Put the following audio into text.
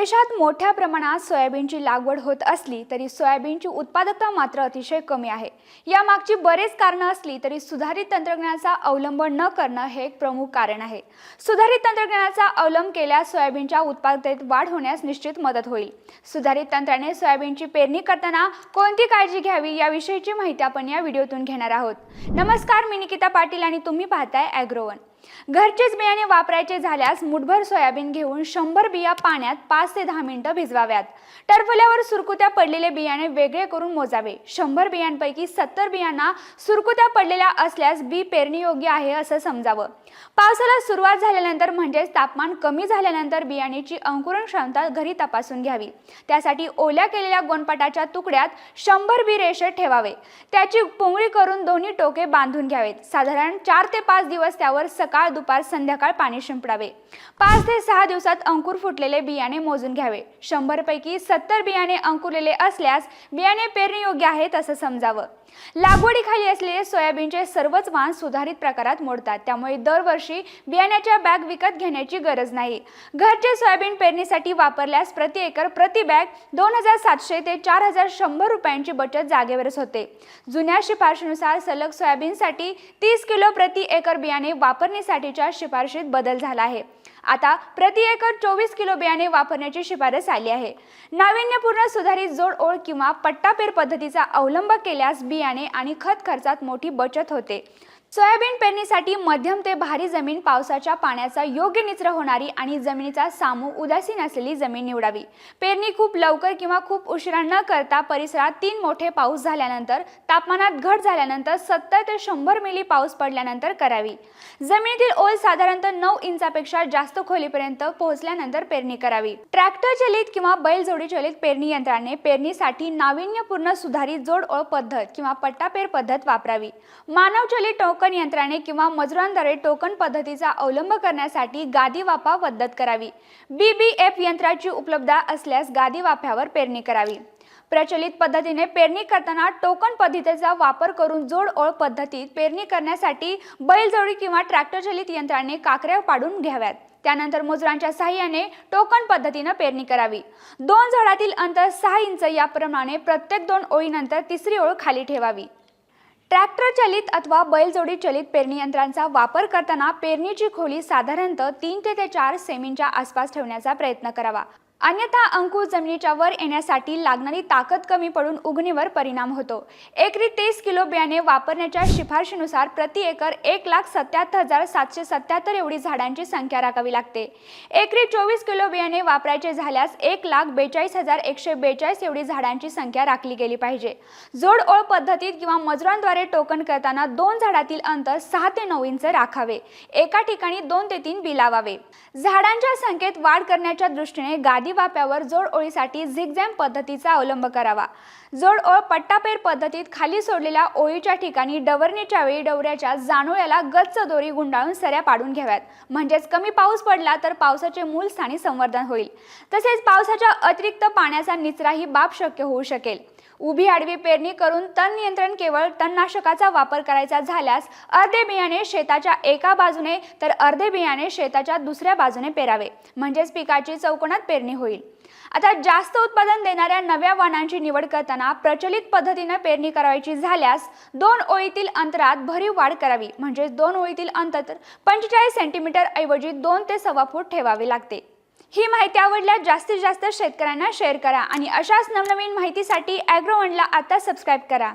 देशात मोठ्या प्रमाणात सोयाबीनची लागवड होत असली तरी सोयाबीनची उत्पादकता मात्र अतिशय कमी आहे. यामागची बरेच कारणं असली तरी सुधारित तंत्रज्ञानाचा अवलंब न करणं हे एक प्रमुख कारण आहे. सुधारित तंत्रज्ञानाचा अवलंब केल्यास सोयाबीनच्या उत्पादकतेत वाढ होण्यास निश्चित मदत होईल. सुधारित तंत्राने सोयाबीनची पेरणी करताना कोणती काळजी घ्यावी याविषयीची माहिती आपण या व्हिडिओतून घेणार आहोत. नमस्कार मी निकिता पाटील आणि तुम्ही पाहताय ॲग्रोवन घरचेच बियाणे वापरायचे झाल्यास मुठभर सोयाबीन घेऊन शंभर बिया पाण्यात पाच ते दहा मिनिटं भिजवाव्यात. टरफल्यावर सुरकुत्या पडलेले बियाणे वेगळे करून मोजावे. शंभर बियांपैकी सत्तर बियांना सुरकुत्या पडलेल्या असल्यास बी पेरणी योग्य आहे असं समजावं. पावसाला सुरुवात झाल्यानंतर म्हणजेच तापमान कमी झाल्यानंतर बियाणेची अंकुरण क्षमता घरी तपासून घ्यावी. त्यासाठी ओल्या केलेल्या गोनपाटाच्या तुकड्यात शंभर बी रेषे ठेवावे. त्याची पोंगळी करून दोन्ही टोके बांधून घ्यावेत. साधारण चार ते पाच दिवस त्यावर सकाळ दुपार संध्याकाळ पाणी शिंपडावे. पाच ते सहा दिवसात अंकुर फुटलेले बियाणे मोजून घ्यावे. शंभर पैकी सत्तर बियाणे अंकुरलेले असल्यास बियाणे पेरणी योग्य आहेत असं समजावं. लागवडीखाली असलेले सोयाबीनचे सर्वच वाण सुधारित प्रकारात मोडतात. त्यामुळे दरवर्षी बियाण्याच्या बॅग विकत घेण्याची गरज नाही. घरचे सोयाबीन पेरणीसाठी वापरल्यास प्रति एकर प्रति बॅग दोन हजार सातशे ते चार हजार शंभर रुपयांची बचत जागेवरच होते. जुन्या शिफारशीनुसार सलग सोयाबीनसाठी तीस किलो प्रति एकर बियाणे वापरणे वापरणीसाठीच्या शिफारशीत बदल झाला आहे. आता प्रति एकर चोवीस किलो बियाणे वापरण्याची शिफारस आली आहे. नाविन्यपूर्ण सुधारित जोड ओळ किंवा पट्टापेर पद्धतीचा अवलंब केल्यास बियाणे आणि खत खर्चात मोठी बचत होते. सोयाबीन पेरणीसाठी मध्यम ते भारी जमीन पावसाच्या पाण्याचा योग्य निचरा होणारी आणि जमिनीचा सामू उदासीन असलेली जमीन निवडावी. पेरणी खूप लवकर किंवा खूप उशिरा न करता परिसरात तीन मोठे पाऊस झाल्यानंतर तापमानात घट झाल्यानंतर सत्तर ते शंभर मिली पाऊस पडल्यानंतर करावी. जमिनीतील ओल साधारणतः नऊ इंचापेक्षा जास्त खोलीपर्यंत पोहोचल्यानंतर पेरणी करावी. ट्रॅक्टर चलित किंवा बैलजोडी चलित पेरणी यंत्राने पेरणीसाठी नाविन्यपूर्ण सुधारित जोड ओळ पद्धत किंवा पट्टापेर पद्धत वापरावी. मानव चलित टोकन यंत्राने किंवा मजुरांद्वारे टोकन पद्धतीचा अवलंब करण्यासाठी गादी वाफा पद्धत करावी. बी बी एफ यंत्राची उपलब्धता असल्यास गादी वाफ्यावर पेरणी करावी. प्रचलित पद्धतीने पेरणी करताना टोकन पद्धतीचा वापर करून जोड ओळ पद्धतीत पेरणी करण्यासाठी बैलजोडी किंवा ट्रॅक्टर चलित यंत्राने काकऱ्या पाडून घ्याव्यात. त्यानंतर मजुरांच्या सहाय्याने टोकन पद्धतीनं पेरणी करावी. दोन झाडातील अंतर सहा इंच याप्रमाणे प्रत्येक दोन ओळीनंतर तिसरी ओळ खाली ठेवावी. ट्रॅक्टर चलित अथवा बैलजोडी चलित पेरणी यंत्रांचा वापर करताना पेरणीची खोली साधारणतः तीन ते ते चार सेमींच्या आसपास ठेवण्याचा प्रयत्न करावा. अन्यथा अंकुर जमिनीच्या वर येण्यासाठी लागणारी ताकद कमी पडून उगणीवर परिणाम होतो. एकरी तीस किलो बियाणे वापरण्याच्या शिफारशीनुसार प्रति एकर एक लाख सत्याहत्तर हजार सातशे सत्याहत्तर एवढी झाडांची संख्या राखावी लागते. एकरी चोवीस किलो बियाणे वापरायचे झाल्यास एक लाख बेचाळीस हजार एकशे बेचाळीस एवढी झाडांची संख्या राखली गेली पाहिजे. जोड ओळ पद्धतीत किंवा मजुरांद्वारे टोकन करताना दोन झाडातील अंतर सहा ते नऊ इंच राखावे. एका ठिकाणी दोन ते तीन बी लावावे. झाडांच्या संख्येत वाढ करण्याच्या दृष्टीने गादी वाप्यावर जोड ओळीसाठी झिगझॅम पद्धतीचा अवलंब करावा. जोड ओळ पट्टापेर पद्धतीत खाली सोडलेल्या ओळीच्या ठिकाणी डवरणीच्या वेळी डवऱ्याच्या जाणोळ्याला गच्च दोरी गुंडाळून सऱ्या पाडून घ्याव्यात. म्हणजेच कमी पाऊस पडला तर पावसाचे मूल स्थानी संवर्धन होईल. तसेच पावसाच्या अतिरिक्त पाण्याचा निचरा ही बाब शक्य होऊ शकेल. उभी आडवी पेरणी करून तण नियंत्रण केवळ तणनाशकाचा वापर करायचा झाल्यास अर्धे बियाणे शेताच्या एका बाजूने तर अर्धे बियाणे शेताच्या दुसऱ्या बाजूने पेरावे. म्हणजेच पिकाची चौकोनात पेरणी होईल. आता जास्त उत्पादन देणाऱ्या नव्या वाणांची निवड करताना प्रचलित पद्धतीने पेरणी करायची झाल्यास दोन ओळीतील अंतरात भरीव वाढ करावी. म्हणजे दोन ओळीतील अंतर पंचेचाळीस सेंटीमीटर ऐवजी दोन ते सव्वा फूट ठेवावे लागते. ही माहिती आवडल्यास जास्तीत जास्त शेतकऱ्यांना शेअर करा आणि अशाच नवनवीन माहितीसाठी ॲग्रोवनला आता सबस्क्राईब करा.